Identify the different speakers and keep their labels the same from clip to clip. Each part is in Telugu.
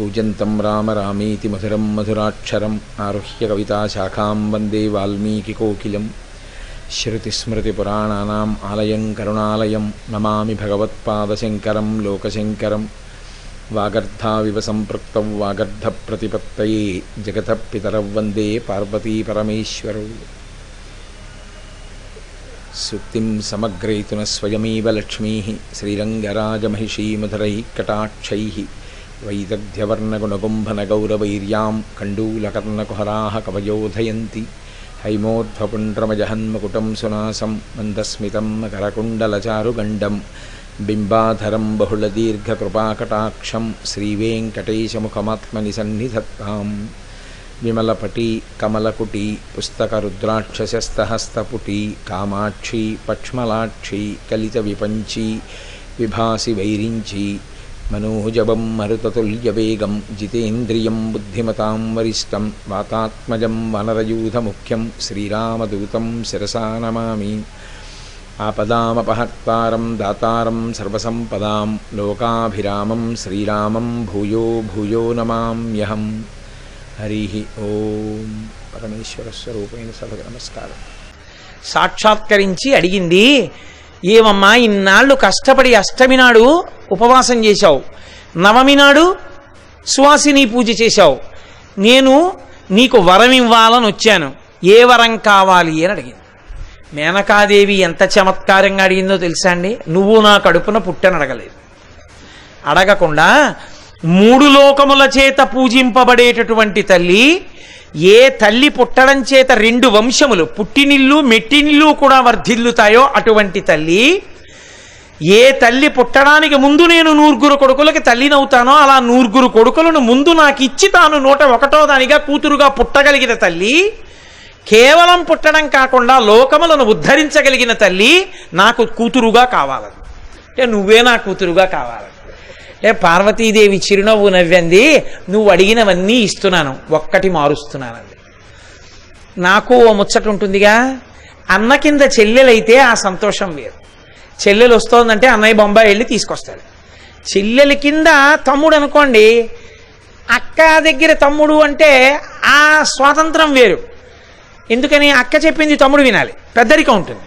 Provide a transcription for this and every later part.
Speaker 1: కూజంతం రామ రామేతి మధురం మధురాక్షరం ఆరుహ్య కవితాశాఖాం వందే వాల్మీకికోకిలం శృతిస్మృతిపురాణానాం ఆలయం కరుణాలయం నమామి భగవత్పాదశంకరం లోకశంకరం వాగర్ధావివ సంపృక్తౌ వాగర్ధప్రతిపత్తయే జగతః పితరౌ వందే పార్వతీపరమేశ్వరౌ సుక్తిం సమగ్రయతున స్వయమేవ లక్ష్మీ శ్రీరంగరాజమహిషీమధురై కటాక్షై వైదగ్ధ్యవర్ణగుణగుంభనగౌరవైర్యాం కండూలకర్ణకుహరాः కవయోధయంతి హైమోర్ధ్వపుండ్రమజహన్మకుటం సునాసం మందస్మితం మకరకుండలచారుగండం బింబాధరం బహుళదీర్ఘకృపాకటాక్షం శ్రీవేంకటేశముఖమాత్మని సన్నిధత్తాం విమలపటి కమలకుటి పుస్తకరుద్రాక్షసస్తహస్తపుటి కామాక్షి పక్ష్మలాక్షి కలిత విపంచి విభాసి వైరించి మనోజవం మరుతతుల్యవేగం జితేంద్రియం బుద్ధిమతాం వరిష్టం వాతాత్మజం వనరయూధముఖ్యం శ్రీరామదూతం శిరసా నమామి ఆపదామపహర్తారం దాతారం సర్వసంపదాం లోకాభిరామం శ్రీరామం భూయో భూయో నమామ్యహం హరి ఓం పరమేశ్వర స్వరూపైన సభకు నమస్కారం
Speaker 2: సాక్షాత్కరించి అడిగింది ఏమమ్మా ఇన్నాళ్ళు కష్టపడి అష్టమి నాడు ఉపవాసం చేశావు. నవమి నాడు సువాసిని పూజ చేశావు. నేను నీకు వరం ఇవ్వాలని వచ్చాను. ఏ వరం కావాలి అని అడిగింది. మేనకాదేవి ఎంత చమత్కారంగా అడిగిందో తెలుసా అండి? నువ్వు నా కడుపున పుట్టని అడగలేదు. అడగకుండా మూడు లోకముల చేత పూజింపబడేటటువంటి తల్లి ఏ తల్లి పుట్టడం చేత రెండు వంశములు పుట్టినిల్లు మెట్టినిల్లు కూడా వర్ధిల్లుతాయో అటువంటి తల్లి ఏ తల్లి పుట్టడానికి ముందు నేను నూరుగురు కొడుకులకి తల్లినవుతానో అలా నూరుగురు కొడుకులను ముందు నాకు ఇచ్చి తాను నూట ఒకటో దానిగా కూతురుగా పుట్టగలిగిన తల్లి కేవలం పుట్టడం కాకుండా లోకములను ఉద్ధరించగలిగిన తల్లి నాకు కూతురుగా కావాలని అంటే నువ్వే నా కూతురుగా కావాలని ఏ పార్వతీదేవి చిరునవ్వు నవ్వంది నువ్వు అడిగినవన్నీ ఇస్తున్నాను ఒక్కటి మారుస్తున్నానండి నాకు ఓ ముచ్చట ఉంటుందిగా అన్న కింద చెల్లెలైతే ఆ సంతోషం వేరు. చెల్లెలు వస్తోందంటే అన్నయ్య బొంబాయి వెళ్ళి తీసుకొస్తాడు. చెల్లెల కింద తమ్ముడు అనుకోండి అక్క దగ్గర తమ్ముడు అంటే ఆ స్వాతంత్రం వేరు. ఎందుకని? అక్క చెప్పింది తమ్ముడు వినాలి పెద్దరికం ఉంటుంది.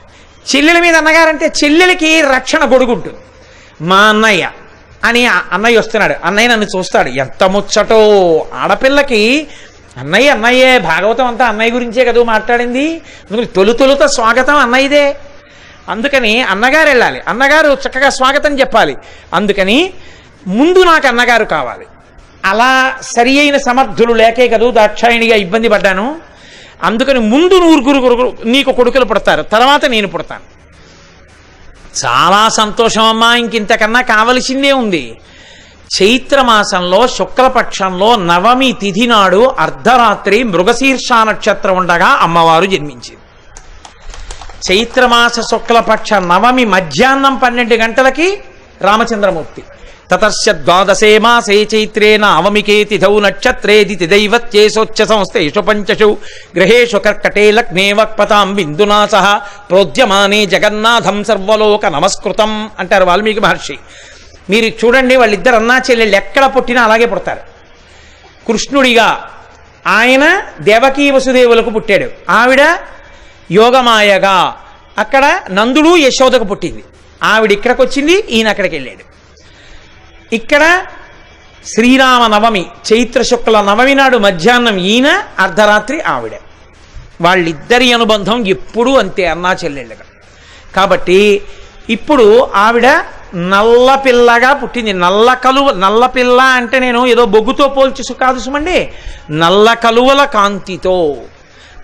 Speaker 2: చెల్లెల మీద అన్నగారంటే చెల్లెలకి రక్షణ గొడుగుంటుంది మా అన్నయ్య అని అన్నయ్య వస్తున్నాడు. అన్నయ్య నన్ను చూస్తాడు. ఎంత ముచ్చటో! ఆడపిల్లకి అన్నయ్య అన్నయ్యే! భాగవతం అంతా అన్నయ్య గురించే కదా మాట్లాడింది. అందుకని తొలి తొలుత స్వాగతం అన్నయ్యదే. అందుకని అన్నగారు వెళ్ళాలి. అన్నగారు చక్కగా స్వాగతం చెప్పాలి. అందుకని ముందు నాకు అన్నగారు కావాలి. అలా సరి అయిన సమర్థులు లేకే కదూ దాక్షాయణిగా ఇబ్బంది పడ్డాను. అందుకని ముందు నూరుగురు నీకు కొడుకులు పుడతారు. తర్వాత నేను పుడతాను. చాలా సంతోషం అమ్మా ఇంకింతకన్నా కావలసిందే ఉంది. చైత్రమాసంలో శుక్లపక్షంలో నవమి తిథి నాడు అర్ధరాత్రి మృగశీర్ష నక్షత్రం ఉండగా అమ్మవారు జన్మించింది చైత్రమాస శుక్లపక్ష నవమి మధ్యాహ్నం పన్నెండు గంటలకి రామచంద్రమూర్తి. తతస్య ద్వాదశే మాసే చైత్రే అవమికే తిథౌ నక్షత్రే దితి దైవత్యేసోచ్చ సంస్థేషు పంచషు. గ్రహేషు కర్కటే లగ్నే వక్పతాం బిందునా సహ. ప్రోద్యమానే జగన్నాథం సర్వలోక నమస్కృతం అంటారు వాల్మీకి మహర్షి. మీరు చూడండి వాళ్ళిద్దరు అన్నా చెల్లెళ్ళు ఎక్కడ పుట్టినా అలాగే పుడతారు. కృష్ణుడిగా ఆయన దేవకీ వసుదేవులకు పుట్టాడు. ఆవిడ యోగమాయగా. అక్కడ నందుడు యశోదకు పుట్టింది. ఆవిడ ఇక్కడికి వచ్చింది ఈయన అక్కడికి వెళ్ళాడు ఇక్కడ శ్రీరామ నవమి చైత్ర శుక్ల నవమి నాడు మధ్యాహ్నం ఈయన అర్ధరాత్రి ఆవిడ. వాళ్ళిద్దరి అనుబంధం ఎప్పుడూ అంతే అన్నా చెల్లెళ్ళగా. కాబట్టి ఇప్పుడు ఆవిడ నల్ల పిల్లగా పుట్టింది. నల్ల కలువ నల్ల పిల్ల అంటే నేను ఏదో బొగ్గుతో పోల్చి కాదు సుమండి నల్ల కలువల కాంతితో.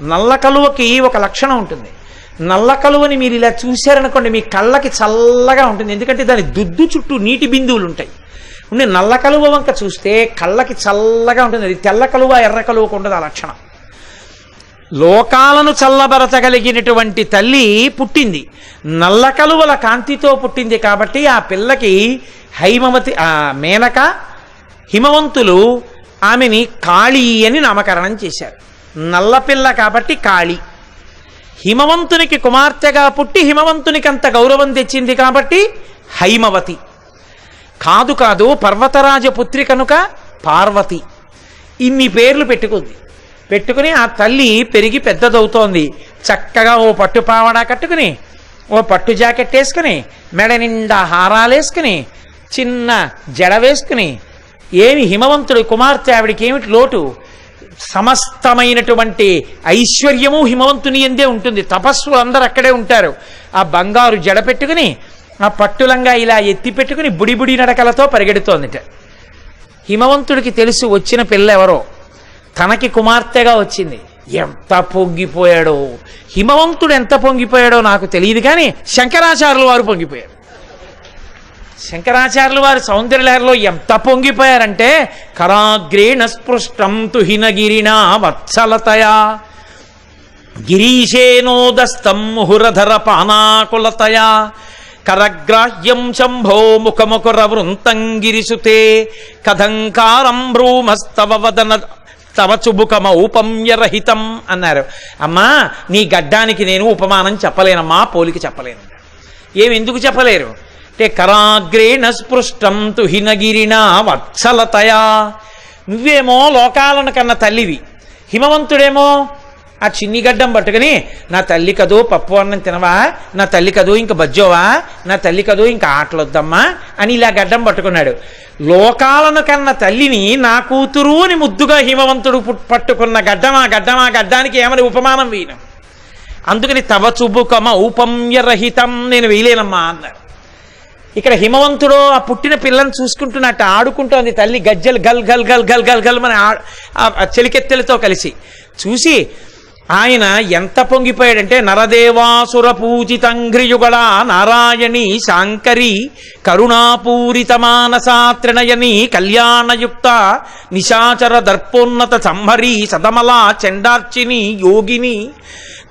Speaker 2: నల్ల కలువకి ఒక లక్షణం ఉంటుంది. నల్ల కలువని మీరు ఇలా చూశారనుకోండి మీ కళ్ళకి చల్లగా ఉంటుంది. ఎందుకంటే దాని దుద్దు చుట్టూ నీటి బిందువులు ఉంటాయి. ఉండి నల్ల కలువ వంక చూస్తే కళ్ళకి చల్లగా ఉంటుంది. అది తెల్ల కలువ ఎర్ర కలువకు ఉండదు ఆ లక్షణం. లోకాలను చల్లబరచగలిగినటువంటి తల్లి పుట్టింది. నల్ల కలువల కాంతితో పుట్టింది కాబట్టి ఆ పిల్లకి హైమవతి ఆ మేనక హిమవంతులు ఆమెని కాళీ అని నామకరణం చేశారు. నల్లపిల్ల కాబట్టి కాళీ. హిమవంతునికి కుమార్తెగా పుట్టి హిమవంతునికి అంత గౌరవం తెచ్చింది కాబట్టి హైమవతి. కాదు కాదు పర్వతరాజ పుత్రి కనుక పార్వతి. ఇన్ని పేర్లు పెట్టుకుంది. పెట్టుకుని ఆ తల్లి పెరిగి పెద్దదవుతోంది. చక్కగా ఓ పట్టు పావడా కట్టుకుని ఓ పట్టు జాకెట్ వేసుకుని మెడ నిండా హారాలేసుకుని చిన్న జడ వేసుకుని ఏమి హిమవంతుడు కుమార్తె ఆవిడికి ఏమిటి లోటు? సమస్తమైనటువంటి ఐశ్వర్యము హిమవంతుని ఎందే ఉంటుంది. తపస్సు అందరు అక్కడే ఉంటారు. ఆ బంగారు జడ పెట్టుకుని ఆ పట్టులంగా ఇలా ఎత్తి పెట్టుకుని బుడిబుడి నడకలతో పరిగెడుతోందిట. హిమవంతుడికి తెలుసు వచ్చిన పిల్ల ఎవరో తనకి కుమార్తెగా వచ్చింది. ఎంత పొంగిపోయాడో. హిమవంతుడు ఎంత పొంగిపోయాడో నాకు తెలియదు కానీ శంకరాచార్యులు వారు పొంగిపోయారు. శంకరాచార్యులు వారు సౌందర్యలహరిలో ఎంత పొంగిపోయారంటే కరాగ్రేణ స్పృష్టం తుహినగిరినా వత్సలతయా. గిరీశేనోదస్తం ముహురధర పానాకులతయా. కరగ్రాహ్యం శంభో ముఖముకుర వృంతం గిరిసుతే కథంకారం భ్రూమస్తవ వదన తవ చుబుకమౌపమ్యరహితం అన్నారు. అమ్మా నీ గడ్డానికి నేను ఉపమానం చెప్పలేనమ్మా పోలికి చెప్పలేను. ఏమి ఎందుకు చెప్పలేరు? అంటే కరాగ్రేణ స్పృష్టం తుహినగిరినా వత్సలతయా. నువ్వేమో లోకాలను కన్న తల్లివి. హిమవంతుడేమో ఆ చిన్ని గడ్డం పట్టుకుని నా తల్లి కదో పప్పు అన్నం తినవా? నా తల్లి కదో ఇంక బజ్జోవా? నా తల్లి కదో ఇంకా ఆటలొద్దమ్మా? అని ఇలా గడ్డం పట్టుకున్నాడు. లోకాలను కన్న తల్లిని నా కూతురు అని ముద్దుగా హిమవంతుడు పట్టుకున్న గడ్డమా? గడ్డమా? గడ్డానికి ఏమని ఉపమానం వేయను అందుకని తవ చుబుకమ ఔపమ్యరహితం నేను వేయలేనమ్మా అన్నాడు. ఇక్కడ హిమవంతుడు ఆ పుట్టిన పిల్లని చూసుకుంటున్నట్టు ఆడుకుంటోంది తల్లి గజ్జలు గల్ గల్ గల్ గల్ గల్ గల్ మన ఆ చెలికెత్తెలతో కలిసి. చూసి ఆయన ఎంత పొంగిపోయాడంటే నరదేవాసుర పూజితంఘ్రియుగళ నారాయణి శాంకరి కరుణాపూరిత మానసాత్రిణయని కళ్యాణయుక్త నిశాచర దర్పోన్నత సంహరి సదమల చండార్చిని యోగిని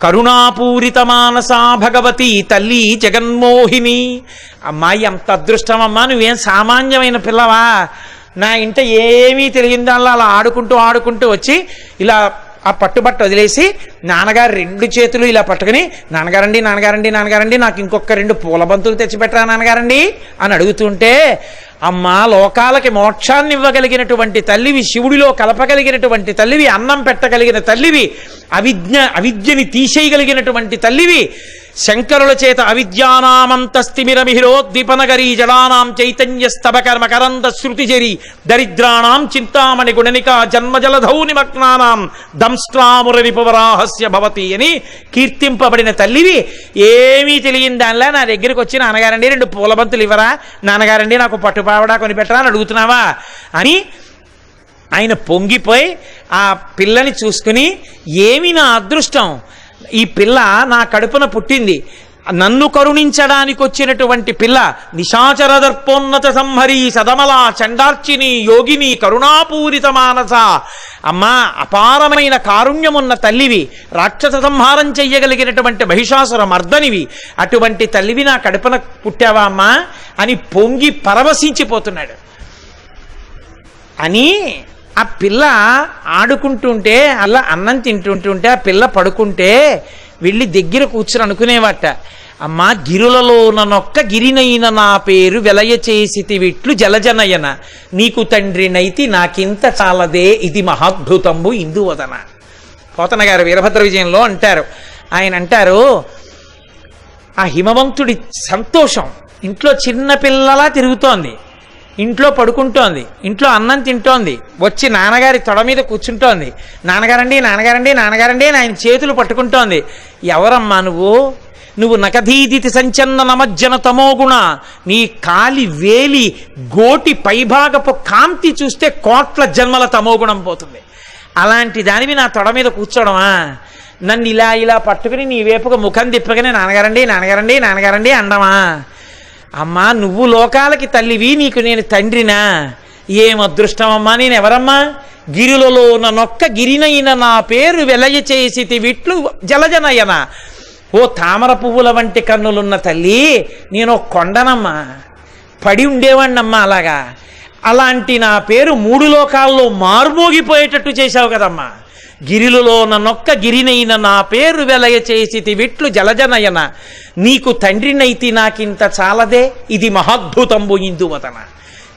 Speaker 2: కరుణాపూరిత మానసా భగవతి తల్లి జగన్మోహిని. అమ్మాయి అంత అదృష్టమమ్మా నువ్వేం సామాన్యమైన పిల్లవా? నా ఇంట ఏమీ తెలియదాల్లో అలా ఆడుకుంటూ ఆడుకుంటూ వచ్చి ఇలా ఆ పట్టుబట్ట వదిలేసి నాన్నగారు రెండు చేతులు ఇలా పట్టుకుని నాన్నగారండి నాన్నగారండి నాన్నగారండి నాకు ఇంకొక రెండు పూల బంతులు తెచ్చిపెట్టరా నాన్నగారండి? అని అడుగుతుంటే అమ్మ లోకాలకి మోక్షాన్ని ఇవ్వగలిగినటువంటి తల్లివి శివుడిలో కలపగలిగినటువంటి తల్లివి అన్నం పెట్టగలిగిన తల్లివి అవిజ్ఞ అవిద్యని తీసేయగలిగినటువంటి తల్లివి శంకరుల చేత అవిద్యానామంతస్తిమిరమిహిరోద్దీపనగరీ జడానాం చైతన్య స్తబకర్మ కరంద శృతిజరి దరిద్రాణం చింతామణి గుణనిక జన్మజలధౌ నిమగ్నానాం దంస్ట్రామురరిపవరాహస్య భవతి అని కీర్తింపబడిన తల్లివి. ఏమీ తెలియని దానిలా నా దగ్గరికి వచ్చి నాన్నగారండి రెండు పూలబంతులు ఇవ్వరా? నాన్నగారండి నాకు పట్టుపావడా కొనిపెట్టరా అని అడుగుతున్నావా? అని ఆయన పొంగిపోయి ఆ పిల్లని చూసుకుని ఏమి నా అదృష్టం? ఈ పిల్ల నా కడుపున పుట్టింది. నన్ను కరుణించడానికి వచ్చినటువంటి పిల్ల నిశాచర దర్పోన్నత సంహరి సదమల చండార్చిని యోగిని కరుణాపూరిత మానస. అమ్మా అపారమైన కారుణ్యమున్న తల్లివి రాక్షస సంహారం చెయ్యగలిగినటువంటి మహిషాసుర మర్దనివి. అటువంటి తల్లివి నా కడుపున పుట్టావా అమ్మా? అని పొంగి పరవశించిపోతున్నాడు. అని ఆ పిల్ల ఆడుకుంటుంటే అలా అన్నం తింటుంటుంటే ఆ పిల్ల పడుకుంటే వెళ్ళి దగ్గర కూర్చుని అనుకునేవాట. అమ్మ గిరులలో నొక్క గిరినైన నా పేరు వెలయ చేసి విట్లు జలజనయన. నీకు తండ్రినైతి నాకింత చాలదే ఇది మహాద్భుతంబు ఇందువదన. పోతన గారు వీరభద్ర విజయంలో అంటారు. ఆయన అంటారు ఆ హిమవంతుడి సంతోషం ఇంట్లో చిన్న పిల్లలా తిరుగుతోంది. ఇంట్లో పడుకుంటోంది. ఇంట్లో అన్నం తింటోంది. వచ్చి నాన్నగారి తొడ మీద కూర్చుంటోంది. నాన్నగారండి నాన్నగారండి నాన్నగారండి ఆయన చేతులు పట్టుకుంటోంది. ఎవరమ్మా నువ్వు? నువ్వు నకధీదితి సంచన్న నమజ్జన తమోగుణ. నీ కాలి వేలి గోటి పైభాగపు కాంతి చూస్తే కోట్ల జన్మల తమోగుణం పోతుంది. అలాంటి దానివి నా తొడ మీద కూర్చోడమా? నన్ను ఇలా ఇలా పట్టుకుని నీ వేపుకు ముఖం తిప్పగానే నాన్నగారండి నాన్నగారండి నాన్నగారండి అండమా? అమ్మా నువ్వు లోకాలకి తల్లివి నీకు నేను తండ్రినా. ఏం అదృష్టమమ్మా నేను ఎవరమ్మా గిరిలలో నొక్క గిరినైన నా పేరు వెలయ చేసి విట్లు జలజనయన. ఓ తామర పువ్వుల వంటి కన్నులున్న తల్లి నేను కొండనమ్మా. పడి ఉండేవాణ్ణమ్మా అలాగా. అలాంటి నా పేరు మూడు లోకాల్లో మార్మోగిపోయేటట్టు చేశావు కదమ్మా. గిరిలలో నొక్క గిరినైన నా పేరు వెలయ చేసి విట్లు జలజనయన. నీకు తండ్రినైతి నాకింత చాలదే? ఇది మహద్భుతంబు ఇందువతన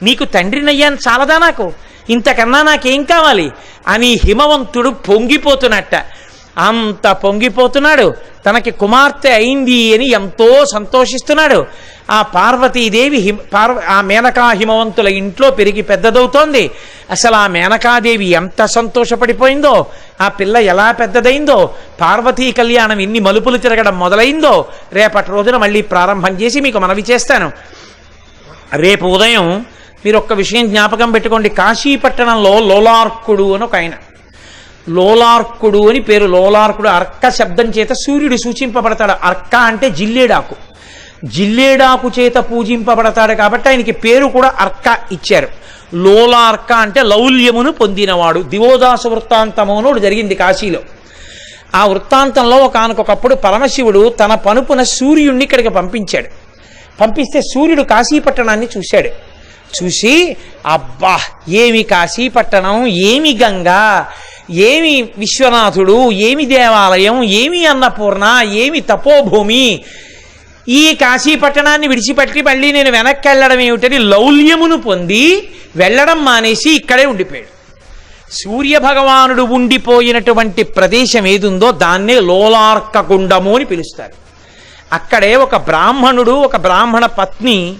Speaker 2: నీకు తండ్రినయ్యాను చాలదా నాకు? ఇంతకన్నా నాకేం కావాలి? అని హిమవంతుడు పొంగిపోతున్నట్ట. అంత పొంగిపోతున్నాడు. తనకి కుమార్తె అయింది అని ఎంతో సంతోషిస్తున్నాడు. ఆ పార్వతీదేవి హిమ పార్వ ఆ మేనకా హిమవంతుల ఇంట్లో పెరిగి పెద్దదవుతోంది. అసలు ఆ మేనకాదేవి ఎంత సంతోషపడిపోయిందో ఆ పిల్ల ఎలా పెద్దదైందో పార్వతీ కళ్యాణం ఎన్ని మలుపులు తిరగడం మొదలైందో రేపటి రోజున మళ్ళీ ప్రారంభం చేసి మీకు మనవి చేస్తాను. రేపు ఉదయం మీరు ఒక్క విషయం జ్ఞాపకం పెట్టుకోండి. కాశీపట్టణంలో లోలార్కుడు అని ఒక ఆయన. లోలార్కుడు అని పేరు. లోలార్కుడు అర్క శబ్దం చేత సూర్యుడు సూచింపబడతాడు. అర్క అంటే జిల్లేడాకు. జిల్లేడాకు చేత పూజింపబడతాడు కాబట్టి ఆయనకి పేరు కూడా అర్క ఇచ్చారు. లోలార్క అంటే లౌల్యమును పొందినవాడు. దివోదాసు వృత్తాంతము అని జరిగింది కాశీలో. ఆ వృత్తాంతంలో ఒకనకొకప్పుడు పరమశివుడు తన పనుపున సూర్యుణ్ణి ఇక్కడికి పంపించాడు. పంపిస్తే సూర్యుడు కాశీపట్టణాన్ని చూశాడు. చూసి అబ్బా ఏమి కాశీపట్టణం ఏమి గంగా ఏమి విశ్వనాథుడు ఏమి దేవాలయం ఏమి అన్నపూర్ణ ఏమి తపోభూమి ఈ కాశీపట్టణాన్ని విడిచిపెట్టి మళ్ళీ నేను వెనక్కి వెళ్ళడం ఏమిటని లౌల్యమును పొంది వెళ్ళడం మానేసి ఇక్కడే ఉండిపోయాడు. సూర్య భగవానుడు ఉండిపోయినటువంటి ప్రదేశం ఏదుందో దాన్నే లోలార్కకుండము అని పిలుస్తారు. అక్కడే ఒక బ్రాహ్మణుడు ఒక బ్రాహ్మణ పత్ని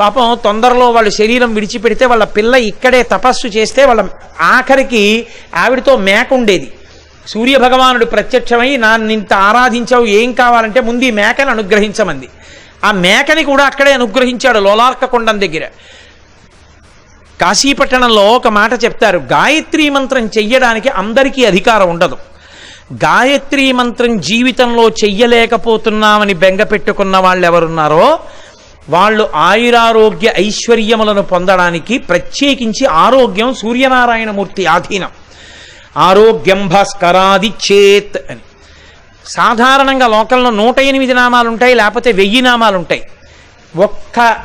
Speaker 2: పాపం తొందరలో వాళ్ళ శరీరం విడిచిపెడితే వాళ్ళ పిల్ల ఇక్కడే తపస్సు చేస్తే వాళ్ళ ఆఖరికి ఆవిడతో మేక ఉండేది సూర్య భగవానుడు ప్రత్యక్షమై నన్ను ఇంత ఆరాధించావు ఏం కావాలంటే ముందు ఈ మేకను అనుగ్రహించమంది. ఆ మేకని కూడా అక్కడే అనుగ్రహించాడు లోలార్క కొండం దగ్గర. కాశీపట్టణంలో ఒక మాట చెప్తారు గాయత్రీ మంత్రం చెయ్యడానికి అందరికీ అధికారం ఉండదు. గాయత్రీ మంత్రం జీవితంలో చెయ్యలేకపోతున్నామని బెంగ పెట్టుకున్న వాళ్ళు ఎవరున్నారో వాళ్ళు ఆయురారోగ్య ఐశ్వర్యములను పొందడానికి ప్రత్యేకించి ఆరోగ్యం సూర్యనారాయణమూర్తి ఆధీనం. ఆరోగ్యం భాస్కరాది చేత్ అని. సాధారణంగా లోకంలో నూట ఎనిమిది నామాలు ఉంటాయి లేకపోతే వెయ్యి నామాలు ఉంటాయి ఒక్క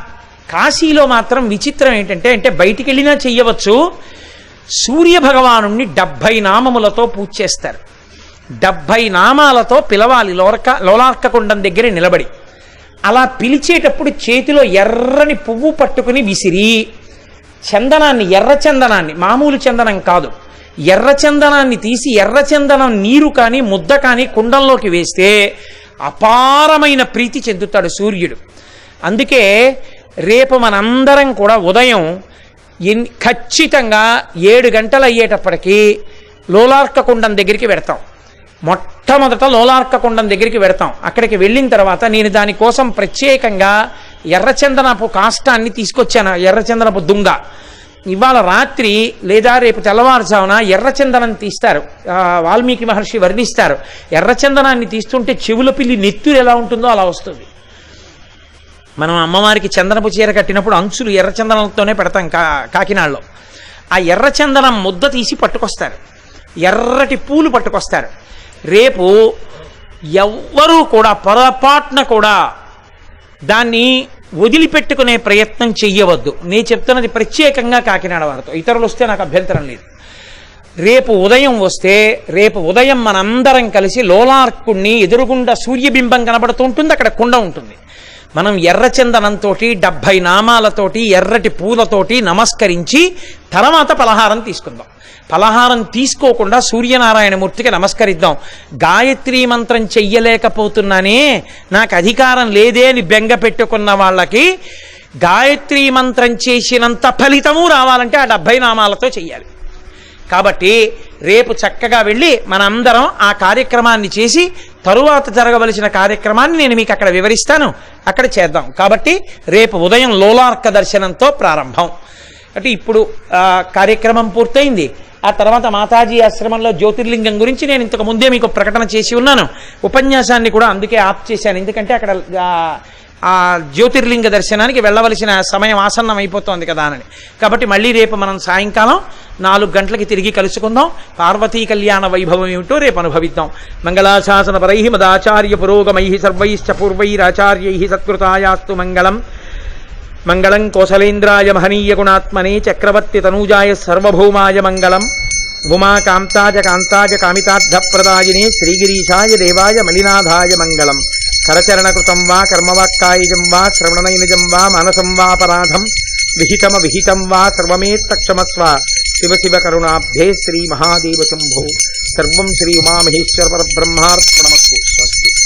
Speaker 2: కాశీలో మాత్రం విచిత్రం ఏంటంటే అంటే బయటికి వెళ్ళినా చెయ్యవచ్చు సూర్య భగవాను డెబ్భై నామములతో పూజ చేస్తారు. డెబ్భై నామాలతో పిలవాలి లోరక లోలార్కకుండం దగ్గర నిలబడి. అలా పిలిచేటప్పుడు చేతిలో ఎర్రని పువ్వు పట్టుకుని విసిరి చందనాన్ని ఎర్ర చందనాన్ని మామూలు చందనం కాదు ఎర్రచందనాన్ని తీసి ఎర్రచందనం నీరు కానీ ముద్ద కానీ కుండంలోకి వేస్తే అపారమైన ప్రీతి చెందుతాడు సూర్యుడు. అందుకే రేపు మనందరం కూడా ఉదయం ఎన్ ఖచ్చితంగా ఏడు గంటలు అయ్యేటప్పటికీ లోలార్కకుండం దగ్గరికి పెడతాం మొట్టమొదట లోలార్కకుండం దగ్గరికి పెడతాం అక్కడికి వెళ్ళిన తర్వాత నేను దానికోసం ప్రత్యేకంగా ఎర్రచందనపు కాష్టాన్ని తీసుకొచ్చాను. ఎర్రచందనపు దుంగ. ఇవాళ రాత్రి లేదా రేపు తెల్లవారుజామున ఎర్రచందనం తీస్తారు. వాల్మీకి మహర్షి వర్ణిస్తారు. ఎర్రచందనాన్ని తీస్తుంటే చెవుల పిల్లి నెత్తురు ఎలా ఉంటుందో అలా వస్తుంది. మనం అమ్మవారికి చందనపు చీర కట్టినప్పుడు అంచులు ఎర్రచందనంతోనే పెడతాం కా కాకినాడలో. ఆ ఎర్రచందనం ముద్ద తీసి పట్టుకొస్తారు. ఎర్రటి పూలు పట్టుకొస్తారు. రేపు ఎవ్వరూ కూడా పొరపాటున కూడా దాన్ని వదిలిపెట్టుకునే ప్రయత్నం చెయ్యవద్దు. నేను చెప్తున్నది ప్రత్యేకంగా కాకినాడ వారితో ఇతరులు వస్తే నాకు అభ్యంతరం లేదు. రేపు ఉదయం వస్తే రేపు ఉదయం మనందరం కలిసి లోలార్కుణ్ణి ఎదురుగుండా సూర్యబింబం కనబడుతూ ఉంటుంది అక్కడ కుండ ఉంటుంది. మనం ఎర్రచందనంతో డెబ్భై నామాలతోటి ఎర్రటి పూలతోటి నమస్కరించి తర్వాత పలహారం తీసుకుందాం. పలహారం తీసుకోకుండా సూర్యనారాయణమూర్తికి నమస్కరిద్దాం. గాయత్రీ మంత్రం చెయ్యలేకపోతున్నానే నాకు అధికారం లేదే అని బెంగ పెట్టుకున్న వాళ్ళకి గాయత్రీ మంత్రం చేసినంత ఫలితము రావాలంటే ఆ డెబ్భై నామాలతో చెయ్యాలి. కాబట్టి రేపు చక్కగా వెళ్ళి మనందరం ఆ కార్యక్రమాన్ని చేసి తరువాత జరగవలసిన కార్యక్రమాన్ని నేను మీకు అక్కడ వివరిస్తాను. అక్కడ చేద్దాం. కాబట్టి రేపు ఉదయం లోలార్క దర్శనంతో ప్రారంభం. అంటే ఇప్పుడు కార్యక్రమం పూర్తయింది. ఆ తర్వాత మాతాజీ ఆశ్రమంలో జ్యోతిర్లింగం గురించి నేను ఇంతకు ముందే మీకు ప్రకటన చేసి ఉన్నాను. ఉపన్యాసాన్ని కూడా అందుకే ఆప్ చేశాను. ఎందుకంటే అక్కడ ఆ, జ్యోతిర్లింగ దర్శనానికి వెళ్ళవలసిన సమయం ఆసన్నం అయిపోతోంది కదా అని. కాబట్టి మళ్ళీ రేపు మనం సాయంకాలం నాలుగు గంటలకి తిరిగి కలుసుకుందాం. పార్వతీ కళ్యాణ వైభవం ఏమిటో రేపు అనుభవిద్దాం. మంగళాశాసన పరై మదాచార్య పురోగమై సర్వైశ్చ పూర్వైరాచార్యై సత్కృతాయాస్తు మంగళం. మంగళం కోసలేంద్రాయ మహనీయ గుణాత్మనే చక్రవర్తి తనూజాయ సర్వభౌమాయ మంగళం. ఉమా కాంతాజ కాంతాజ కామితార్థప్రదాయినే శ్రీగిరీశాయ దేవాయ మలినాథాయ మంగళం. కరచరణకృతం వా కర్మవాక్కాయుజం వా శ్రవణనైనజం వా మానసం వాపరాధం విహితమ విహితం వా సర్వమేత్తక్షమస్వ. శివ శివ కరుణాబ్ధే శ్రీ మహాదేవ శంభో. సర్వం శ్రీ ఉమామహేశ్వర పరబ్రహ్మార్పణమస్తు. స్వస్తి.